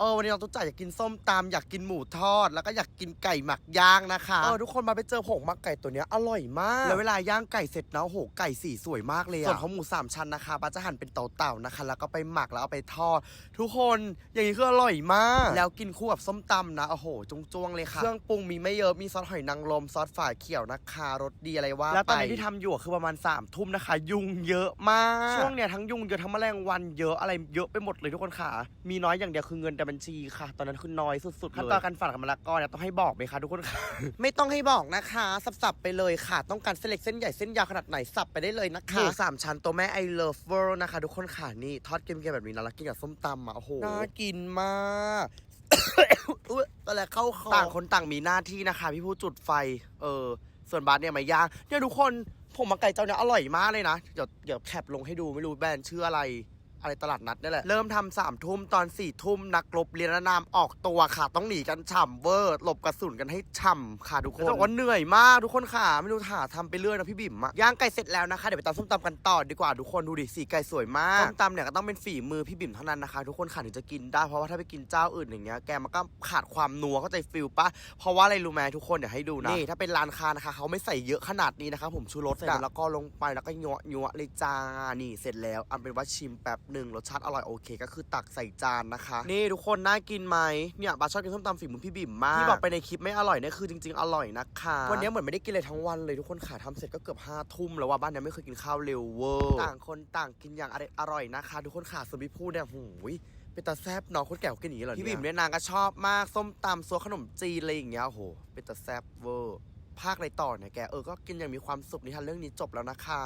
เออวันนี้เราตุ๊กจ่าอยากกินส้มตำอยากกินหมูทอด แล้วก็อยากกินไก่หมักย่างนะคะเออทุกคนมาไปเจอผงหมักไก่ตัวเนี้ยอร่อยมากแล้วเวลาย่างไก่เสร็จนะโอ้โหไก่สีสวยมากเลยอะส่วนของหมูสามชั้นนะคะป้าจะหั่นเป็นเต่าๆนะคะ แล้วก็ไปหมักแล้วเอาไปทอด ทุกคนอย่างนี้คืออร่อยมาก แล้วกินคู่กับส้มตำนะโอ้โหจวงๆเลยค่ะเครื่องปรุงมีไม่เยอะมีซอสหอยนางรมซอสฝาเขียวนะคะรสดีอะไรว่าแล้วตอนนี้ที่ทำอยู่อะคือประมาณ3ามทุ่มนะคะ ยุงเยอะมากช่วงเนี้ยทั้งยุงเยอะทั้งแมลงวันเยอะอะไรเยอะไปหมดเลยทุกคนค่ะ มีน้อยอย่างเดียวคือเงินในบัญชีค่ะ ตอนนั้นคือน้อยสุดๆเลยขั้นตอนการฝากกับมะละกอเนี่ยต้องให้บอกไหมคะทุกคนค่ะ ไม่ต้องให้บอกนะคะสับๆไปเลยค่ะ ต้องการเส้นเล็กเส้นใหญ่เส้นยาวขนาดไหนสับไปได้เลยนะคะหมูสามชั้นตัวแม่ไอเลิฟเวอร์นะคะ ทุกคนค่ะนี่ทอดเกรียมๆแบบนี้นะแล้วกินกับส้มตำอะโอ้โหน่ากินมากอุ๊ยอะไรเข้าคอต่างคนต่างมีหน้าที่นะคะ พี่ผู้จุดไฟ เออ ส่วนบาสเนี่ยมาย่างเนี่ยทุกคนผมมาไก่เจ้าเนี่ยอร่อยมากเลยนะ เดี๋ยวเดี๋ยวแคปลงให้ดูไม่รู้แบรนด์ชื่ออะไร อะไรตลาดนัดนี่แหละ เริ่มทำสามทุ่มตอนสี่ทุ่มนักรบเรียนนามออกตัวค่ะ ต้องหนีกันฉ่ำเวอร์หลบกระสุนกันให้ฉ่ำค่ะทุกคนแต่ว่าเหนื่อยมากทุกคนค่ะ ไม่รู้ถ่าทำไปเรื่อยนะพี่บิ่มอะย่างไก่เสร็จแล้วนะคะ เดี๋ยวไปตำส้มตำกันต่อดีกว่าทุกคนดูดิสีไก่สวยมากส้มตำเนี่ยก็ต้องเป็นฝีมือพี่บิ่มเท่านั้นนะคะทุกคนค่ะถึงจะกินได้เพราะว่าถ้าไปกินเจ้าอื่นอย่างเงี้ยแกมันก็ขาดความนัวเข้าใจฟิลปะเพราะว่าอะไรรู้ไหมทุกคนเดี๋ยวให้ดูนะนี่ถ้าเป็นร้านค้านะคะเขาไม่ใส่เยอะขนาดนี้นะคะผมชูรสใส่แล้วก็ลงไปแล้วก็ยัวยัวเลยจ้านี่เสร็จแล้วอันเป็นว่าชิมแป๊บหนึ่งรสชาติอร่อยโอเค ก็คือตักใส่จานนะคะ นี่ทุกคนน่ากินไหมเนี่ยบาชอบกินส้มตำฝีมือพี่บิ่มมากที่บอกไปในคลิปไม่อร่อยเนี่ยคือจริงๆอร่อยนะคะวันนี้เหมือนไม่ได้กินเลยทั้งวันเลยทุกคนขาทำเสร็จก็เกือบห้าทุ่มแล้วว่าบ้านเนี้ไม่เคยกินข้าวเร็วเวอร์ต่างคนต่างกินอย่างอร่อยนะคะ ทุกคนขาส่วนพี่พูดเนี่ยหูยเป็นตาแซบเน้องคนแก่เขากินอย่างนี้เหรอเนี่ยพี่บิ่มเนี่ยนางก็ชอบมากส้มตำซัวขนมจีนอะไรอย่างเงี้ยโอ้โหเป็นตาแซบเวอร์ภาคอะไรต่อเนี่ยแกเออก็กินอย่างมีความสุขนิทานเรื่องนี้จบแล้วนะคะ